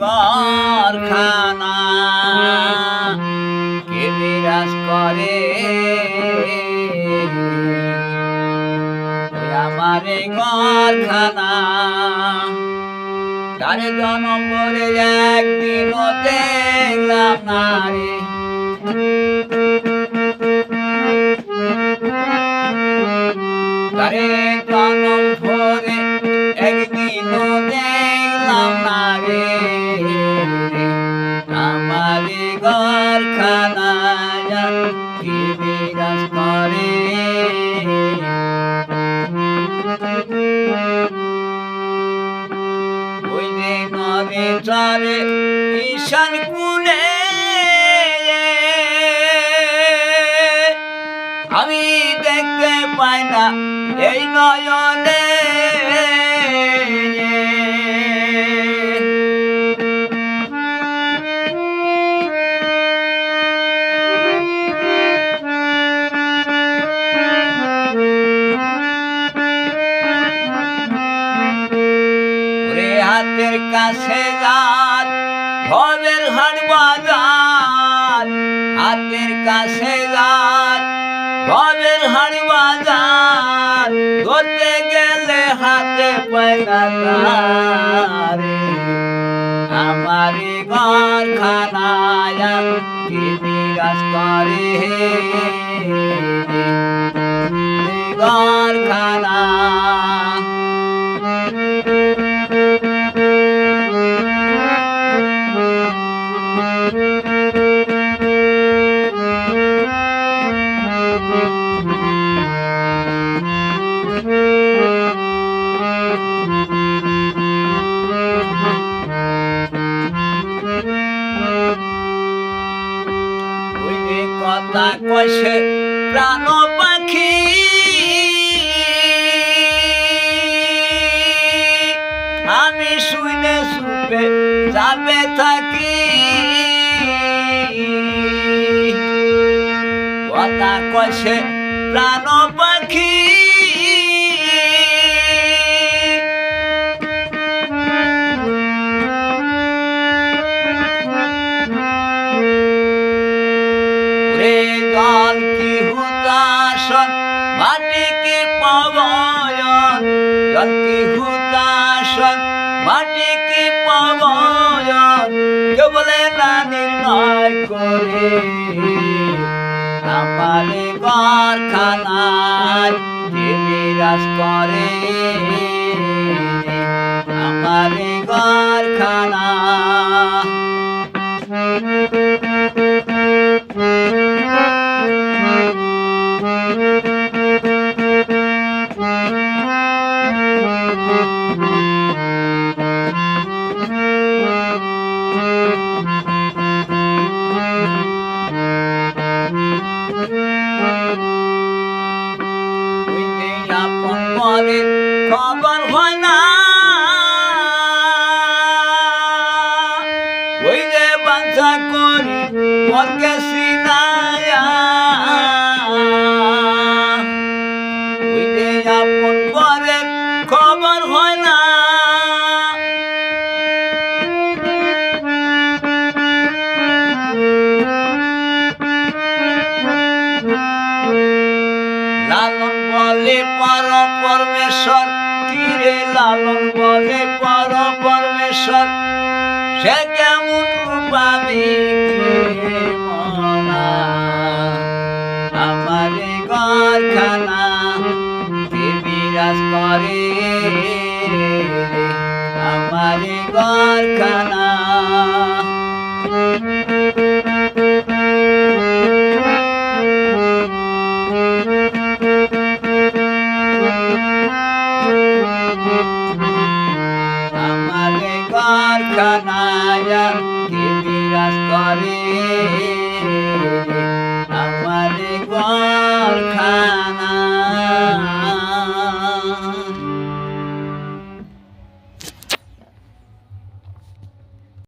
ঘরখানা। কে বিরাজ করে? আমার এই ঘরখানা। তারে জনম করে একদিনও দেখলাম না রে তারে জনম ঘরখানা কি বিরাজ করে। ওই আমি দেখতে পাই না এই নয়নে। হাতের কাছে যান ভবের হাট বাজার। হাতের কাছে যান ভবের হাট বাজার। ধরতে গেলে হাতে পয়না তারে। আমারে ঘর খানায় কি বিরাজ করে। ঘর খানা কথা কষে প্রাণ পাখি। জল কি হুতাসন মাটি কি পবয়ন। জল কি হুতাসন মাটি কি পবয়ন। কে বলে না নির্ণয় করে। আমারে কারখানায় যে বিরাজ করে। আমারে কারখানা আপন খবর হয় না। ওই যে বাচ্চা করি মনকে সিনায়া। ওই যে আপন পরের খবর হয় না। সে কেমন কিরে মনা ঘরখানা বিরাজ করে আমারে ঘরখানা আমারে বিরাজ করে। আমারে কারখানা